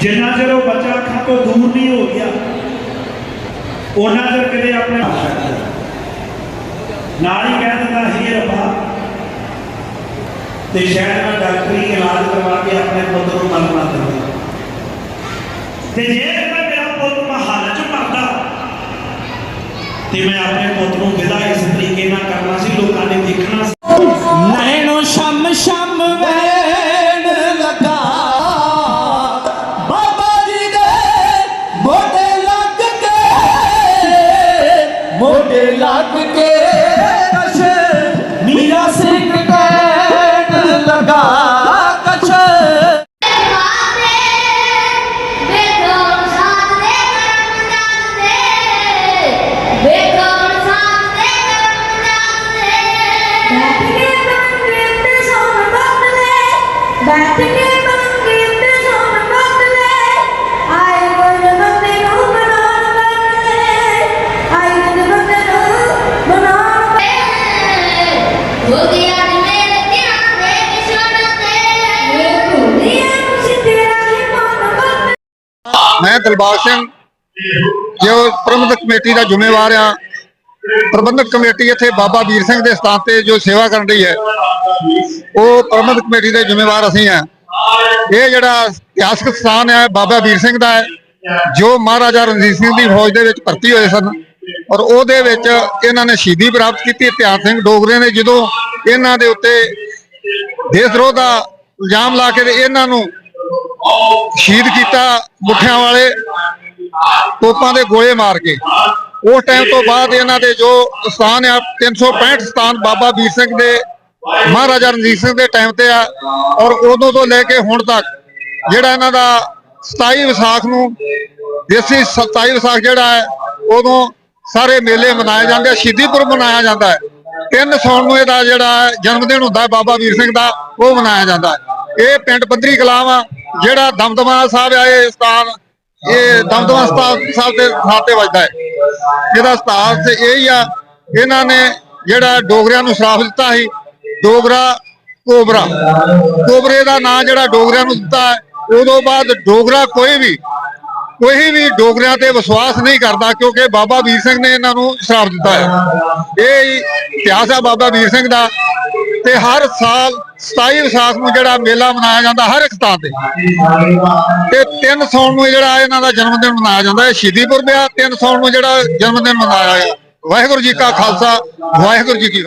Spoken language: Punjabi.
ਜਿੰਨਾ ਚਿਰ ਉਹ ਬੱਚਾ ਅੱਖਾਂ ਤੋਂ ਦੂਰ ਨਹੀਂ ਹੋ ਗਿਆ, ਉਹਨਾਂ ਚਿਰ ਕਿਤੇ ਆਪਣੇ ਨਾਲ ਹੀ ਕਹਿ ਦਿੰਦਾ, ਹੀ ਰੱਬਾ, ਤੇ ਸ਼ਾਇਦ ਮੈਂ ਡਾਕਟਰੀ ਇਲਾਜ ਕਰਵਾ ਕੇ ਆਪਣੇ ਪੁੱਤ ਨੂੰ ਮਰ ਨਾ ਦਿੰਦਾ ਤੇ ਜੇ ਇਹਦਾ ਮੇਰਾ ਪੁੱਤ ਮਹਾਲ ਚ ਮਰਦਾ, ਤੇ ਮੈਂ ਆਪਣੇ ਪੁੱਤ ਨੂੰ ਵਿਦਾ ਇਸ ਤਰੀਕੇ ਨਾਲ ਕਰਨਾ ਸੀ, ਲੋਕਾਂ ਨੇ ਦੇਖਣਾ ਸੀ। ਨੈਣੋ ਸ਼ਮ ਸ਼ਮ ਵੈਣ ਮੋਢੇ ਲੱਗ ਕੇ ਕਸ਼ ਮੀਰਾ ਸਿੰਘ ਕਹਿਣ ਲਗਾ ਕਸ਼ ਬੈਠ ਕੇ ਮੈਂ ਦਿਲਬਾਗ ਸਿੰਘ, ਜੋ ਪ੍ਰਬੰਧਕ ਕਮੇਟੀ ਦਾ ਜ਼ਿੰਮੇਵਾਰ ਆ ਪ੍ਰਬੰਧਕ ਕਮੇਟੀ ਇੱਥੇ ਬਾਬਾ ਵੀਰ ਸਿੰਘ ਦੇ ਸਥਾਨ ਤੇ ਜੋ ਸੇਵਾ ਕਰਨ ਰਹੀ ਹੈ, ਉਹ ਪ੍ਰਬੰਧਕ ਕਮੇਟੀ ਦੇ ਜ਼ਿੰਮੇਵਾਰ ਅਸੀਂ ਆ ਇਹ ਜਿਹੜਾ ਇਤਿਹਾਸਕ ਸਥਾਨ ਹੈ, ਬਾਬਾ ਵੀਰ ਸਿੰਘ ਦਾ ਹੈ, ਜੋ ਮਹਾਰਾਜਾ ਰਣਜੀਤ ਸਿੰਘ ਦੀ ਫੌਜ ਦੇ ਵਿੱਚ ਭਰਤੀ ਹੋਏ ਸਨ। ਔਰ ਉਹਦੇ ਵਿੱਚ ਇਹਨਾਂ ਨੇ ਸ਼ਹੀਦੀ ਪ੍ਰਾਪਤ ਕੀਤੀ। ਧਿਆਨ ਸਿੰਘ ਡੋਗਰੇ ਨੇ ਜਦੋਂ ਇਹਨਾਂ ਦੇ ਉੱਤੇ ਦੇਸ਼ ਵਿਰੋਧ ਦਾ ਇਲਜ਼ਾਮ ਲਾ ਕੇ ਇਹਨਾਂ ਨੂੰ ਸ਼ਹੀਦ ਕੀਤਾ ਮੁੱਠਿਆਂ ਵਾਲੇ ਤੋਪਾਂ ਦੇ ਗੋਲੇ ਮਾਰ ਕੇ। ਉਸ ਟਾਈਮ ਤੋਂ ਬਾਅਦ ਇਹਨਾਂ ਦੇ ਜੋ ਸਥਾਨ ਆ 365 ਸਥਾਨ ਬਾਬਾ ਵੀਰ ਸਿੰਘ ਦੇ, ਮਹਾਰਾਜਾ ਰਣਜੀਤ ਸਿੰਘ ਦੇ ਟਾਈਮ ਤੇ ਆ ਔਰ ਉਦੋਂ ਤੋਂ ਲੈ ਕੇ ਹੁਣ ਤੱਕ ਜਿਹੜਾ ਇਹਨਾਂ ਦਾ 27 ਵਿਸਾਖ ਨੂੰ ਦੇਸੀ 27 ਵਿਸਾਖ ਜਿਹੜਾ ਹੈ, ਉਦੋਂ ਸਾਰੇ ਮੇਲੇ ਮਨਾਏ ਜਾਂਦੇ ਆ ਸ਼ਹੀਦੀਪੁਰ ਮਨਾਇਆ ਜਾਂਦਾ ਹੈ। ਤਿੰਨ ਸੌਣ ਨੂੰ ਇਹਦਾ ਜਿਹੜਾ ਜਨਮ ਦਿਨ ਹੁੰਦਾ ਹੈ ਬਾਬਾ ਵੀਰ ਸਿੰਘ ਦਾ, ਉਹ ਮਨਾਇਆ ਜਾਂਦਾ ਹੈ। ਇਹ ਪਿੰਡ ਪੱਧਰੀ ਕਲਾਮ ਆ, ਜਿਹੜਾ ਦਮਦਮਾ ਸਾਹਿਬ ਆ ਇਹ ਸਥਾਨ, ਇਹ ਦਮਦਮਾ ਸਾਹਿਬ ਦੇ ਥਾਂ ਤੇ ਵੱਜਦਾ ਹੈ। ਇਹਦਾ ਸਥਾਨ ਤੇ ਇਹ ਹੀ ਆ, ਇਹਨਾਂ ਨੇ ਜਿਹੜਾ ਡੋਗਰਿਆਂ ਨੂੰ ਸ਼ਰਾਪ ਦਿੱਤਾ ਸੀ, ਡੋਗਰਾ ਕੋਬਰਾ। ਕੋਬਰੇ ਦਾ ਨਾਂ ਜਿਹੜਾ ਡੋਗਰਿਆਂ ਨੂੰ ਦਿੱਤਾ ਹੈ, ਉਦੋਂ ਬਾਅਦ ਡੋਗਰਾ ਕੋਈ ਵੀ ਕੋਈ ਵੀ ਡੋਗਰਿਆਂ ਤੇ ਵਿਸ਼ਵਾਸ ਨਹੀਂ ਕਰਦਾ ਕਿਉਂਕਿ ਬਾਬਾ ਵੀਰ ਸਿੰਘ ਨੇ ਇਹਨਾਂ ਨੂੰ ਸ਼ਰਾਪ ਦਿੱਤਾ ਹੈ। ਇਹ ਇਤਿਹਾਸ ਹੈ ਬਾਬਾ ਵੀਰ ਸਿੰਘ ਦਾ? ਤੇ ਹਰ ਸਾਲ 27 ਵਿਸਾਖ ਨੂੰ ਜਿਹੜਾ ਮੇਲਾ ਮਨਾਇਆ ਜਾਂਦਾ ਹਰ ਇੱਕ ਥਾਂ ਤੇ। ਤੇ 3 ਸੌਣ ਨੂੰ ਜਿਹੜਾ ਇਹਨਾਂ ਦਾ ਜਨਮ ਦਿਨ ਮਨਾਇਆ ਜਾਂਦਾ ਹੈ ਸ਼ਹੀਦੀਪੁਰ ਵਿਆਹ 3 ਸੌਣ ਨੂੰ ਜਿਹੜਾ ਜਨਮ ਦਿਨ ਮਨਾਇਆ ਹੈ ਵਾਹਿਗੁਰੂ ਜੀ ਕਾ ਖਾਲਸਾ, ਵਾਹਿਗੁਰੂ ਜੀ ਕੀ